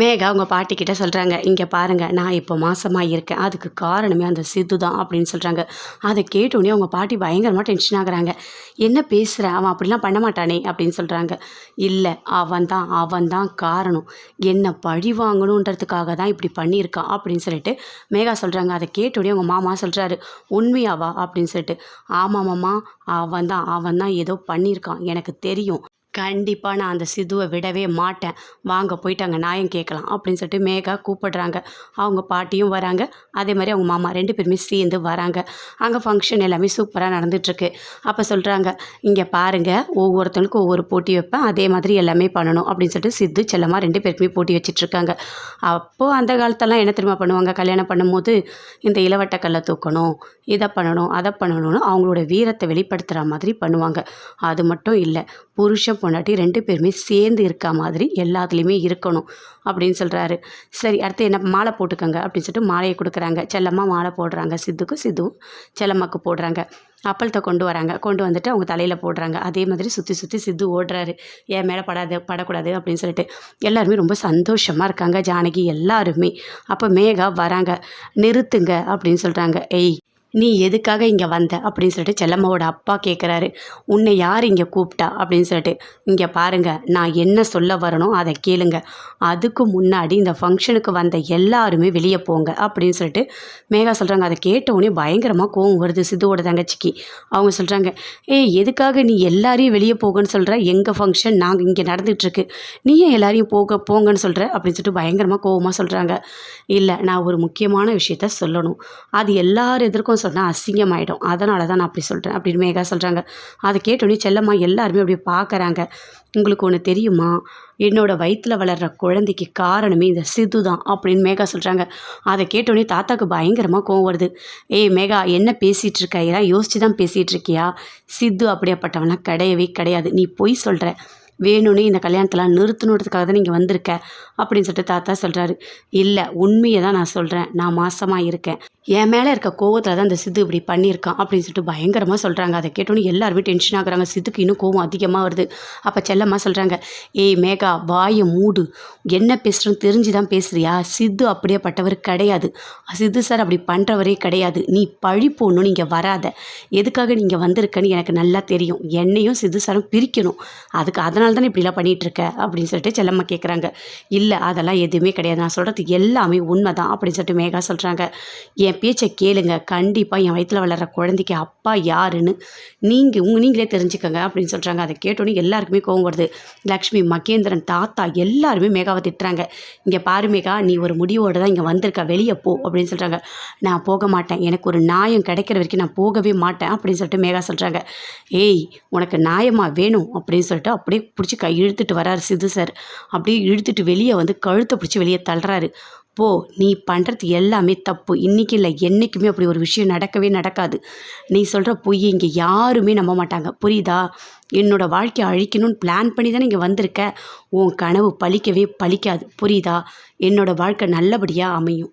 மேகா அவங்க பாட்டிக்கிட்ட சொல்கிறாங்க இங்கே பாருங்கள் நான் இப்போ மாசமாக இருக்கேன். அதுக்கு காரணமே அந்த சித்து தான் அப்படின்னு சொல்கிறாங்க அதை கேட்டோடனே அவங்க பாட்டி பயங்கரமாக டென்ஷன் ஆகுறாங்க. என்ன பேசுகிற அவன் அப்படிலாம் பண்ண மாட்டானே அப்படின்னு சொல்கிறாங்க இல்லை அவன் தான் அவன் தான் காரணம். என்னை பழி வாங்கணுன்றதுக்காக தான் இப்படி பண்ணியிருக்கான் அப்படின்னு சொல்லிட்டு மேகா சொல்கிறாங்க அதை கேட்டோடனே அவங்க மாமா சொல்கிறாரு உண்மையாவா? அப்படின்னு சொல்லிட்டு. ஆமாம் மாமா அவன் தான் அவன் தான் ஏதோ பண்ணியிருக்கான் எனக்கு தெரியும். கண்டிப்பாக நான் அந்த சிதுவை விடவே மாட்டேன். வாங்க போயிட்டு அங்கே நியாயம் கேட்கலாம் அப்படின்னு சொல்லிட்டு மேகா கூப்பிடுறாங்க. அவங்க பாட்டியும் வராங்க. அதே மாதிரி அவங்க மாமா ரெண்டு பேருமே சேர்ந்து வராங்க. அங்கே ஃபங்க்ஷன் எல்லாமே சூப்பராக நடந்துகிட்ருக்கு அப்போ சொல்கிறாங்க இங்கே பாருங்கள் ஒவ்வொருத்தனுக்கும் ஒவ்வொரு போட்டி வைப்பேன். அதே மாதிரி எல்லாமே பண்ணணும் அப்படின்னு சொல்லிட்டு சித்து செல்லமாக ரெண்டு பேருக்குமே போட்டி வச்சிட்ருக்காங்க அப்போது அந்த காலத்தெல்லாம் என்ன தெரியுமா பண்ணுவாங்க? கல்யாணம் பண்ணும்போது இந்த இளவட்டக்கல்லை தூக்கணும் இதை பண்ணணும் அதை பண்ணணும்னு அவங்களோட வீரத்தை வெளிப்படுத்துகிற மாதிரி பண்ணுவாங்க. அது மட்டும் இல்லை புருஷன் பொண்டாட்டி ரெண்டு பேருமே சேர்ந்து இருக்கா மாதிரி எல்லாத்துலேயுமே இருக்கணும் அப்படின்னு சொல்கிறாரு சரி அடுத்து என்ன? மாலை போட்டுக்கோங்க அப்படின்னு சொல்லிட்டு மாலையை கொடுக்குறாங்க. செல்லம்மா மாலை போடுறாங்க. சித்துக்கு சித்துவும் செல்லம்மாக்கு போடுறாங்க. அப்பளத்தை கொண்டு வராங்க. கொண்டு வந்துட்டு அவங்க தலையில் போடுறாங்க. அதே மாதிரி சுற்றி சுற்றி சித்து ஓடுறாரு. என் மேலே படாது படக்கூடாது? அப்படின்னு சொல்லிட்டு எல்லாருமே ரொம்ப சந்தோஷமாக இருக்காங்க. ஜானகி எல்லாருமே. அப்போ மேகா வராங்க. நிறுத்துங்க அப்படின்னு சொல்கிறாங்க ஏய் நீ எதுக்காக இங்கே வந்த? அப்படின்னு சொல்லிட்டு செல்லம்மாவோட அப்பா கேட்குறாரு உன்னை யார் இங்கே கூப்பிட்டா? அப்படின்னு சொல்லிட்டு இங்கே பாருங்கள் நான் என்ன சொல்ல வரணும் அதை கேளுங்க. அதுக்கு முன்னாடி இந்த ஃபங்க்ஷனுக்கு வந்த எல்லாருமே வெளியே போங்க. அப்படின்னு சொல்லிட்டு மேகா சொல்கிறாங்க அதை கேட்டவுடனே பயங்கரமாக கோவம் வருது சித்துவோட தங்கச்சிக்கு. அவங்க சொல்கிறாங்க ஏய் எதுக்காக நீ எல்லாரையும் வெளியே போகன்னு சொல்கிற எங்கள் ஃபங்க்ஷன்? நாங்கள் இங்கே நடந்துகிட்ருக்கு. நீ ஏன் எல்லாரையும் போக போங்கன்னு சொல்கிற அப்படின்னு சொல்லிட்டு பயங்கரமாக கோவமாக சொல்கிறாங்க இல்லை நான் ஒரு முக்கியமான விஷயத்த சொல்லணும். அது எல்லார் எதிர்க்கும் சொன்னால் அசிங்கமாயிடும். அதனால தான் நான் அப்படி சொல்கிறேன் அப்படின்னு மேகா சொல்கிறாங்க அதை கேட்டோடனே செல்லம்மா எல்லாருமே அப்படி பார்க்குறாங்க உங்களுக்கு ஒன்று தெரியுமா? என்னோட வயிற்றில் வளர்கிற குழந்தைக்கு காரணமே இந்த சித்து தான் அப்படின்னு மேகா சொல்கிறாங்க அதை கேட்டோடனே தாத்தாக்கு பயங்கரமாக கோவம் வருது. ஏய் மேகா என்ன பேசிகிட்டு இருக்க? ஏதாவது யோசிச்சு தான் பேசிகிட்டு இருக்கியா? சித்து அப்படியாப்பட்டவன்லாம் கிடையவே கிடையாது. நீ பொய் சொல்கிற வேணும்னே இந்த கல்யாணத்தெலாம் நிறுத்தணுன்றதுக்காக தான் நீங்கள் வந்திருக்க. அப்படின்னு சொல்லிட்டு தாத்தா சொல்கிறாரு இல்லை உண்மையை தான் நான் சொல்கிறேன் நான் மாசமாக இருக்கேன். என் மேலே இருக்க கோவத்தில் தான் இந்த சித்து இப்படி பண்ணியிருக்கான் அப்படின்னு சொல்லிட்டு பயங்கரமாக சொல்கிறாங்க அதை கேட்டோன்னே எல்லாருமே டென்ஷன் ஆகுறாங்க. சித்துக்கு இன்னும் கோவம் அதிகமாக வருது. அப்போ செல்லம்மா சொல்கிறாங்க ஏய் மேகா வாயை மூடு. என்ன பேசுகிறோன்னு தெரிஞ்சு தான் பேசுறியா? சித்து அப்படியேப்பட்டவர் கிடையாது. சித்து சார் அப்படி பண்ணுறவரே கிடையாது. நீ பழி போடணும் நீங்கள் வராத. எதுக்காக நீங்கள் வந்திருக்கன்னு எனக்கு நல்லா தெரியும். என்னையும் சித்து சாரும் பிரிக்கணும். அதுக்கு அதனால தானே இப்படிலாம் பண்ணிகிட்ருக்க அப்படின்னு சொல்லிட்டு செல்லம்மா கேட்குறாங்க இல்லை அதெல்லாம் எதுவுமே கிடையாது. நான் சொல்கிறது எல்லாமே உண்மை தான் அப்படின்னு சொல்லிட்டு மேகா சொல்கிறாங்க என் பேச்சை கேளுங்க. கண்டிப்பாக என் வயிற்றில் வளர்கிற குழந்தைக்கு அப்பா யாருன்னு நீங்கள் உங்கள் நீங்களே தெரிஞ்சுக்கோங்க அப்படின்னு சொல்கிறாங்க அதை கேட்டோன்னே எல்லாருக்குமே கோவம் வருது. லக்ஷ்மி மகேந்திரன் தாத்தா எல்லாருமே மேகாவை திட்டுறாங்க. இங்கே பாரு மேகா நீ ஒரு முடிவோடு தான் இங்கே வந்திருக்க. வெளியே போ அப்படின்னு சொல்கிறாங்க நான் போக மாட்டேன். எனக்கு ஒரு நியாயம் கிடைக்கிற வரைக்கும் நான் போகவே மாட்டேன் அப்படின்னு சொல்லிட்டு மேகா சொல்கிறாங்க ஏய் உனக்கு நியாயமாக வேணும் அப்படின்னு சொல்லிட்டு அப்படியே பிடிச்சி கை இழுத்துட்டு வராரு சிது சார். அப்படியே இழுத்துட்டு வெளியே வந்து கழுத்தை பிடிச்சி வெளியே தள்ளுறாரு. போ நீ பண்ணுறது எல்லாமே தப்பு. இன்றைக்கி இல்லை என்றைக்குமே அப்படி ஒரு விஷயம் நடக்கவே நடக்காது. நீ சொல்கிற பொய் இங்கே யாருமே நம்ப மாட்டாங்க. புரியுதா? என்னோடய வாழ்க்கையை அழிக்கணும்னு பிளான் பண்ணி தானே இங்கே வந்திருக்க. உன் கனவு பழிக்கவே பழிக்காது. புரியுதா? என்னோடய வாழ்க்கை நல்லபடியாக அமையும்.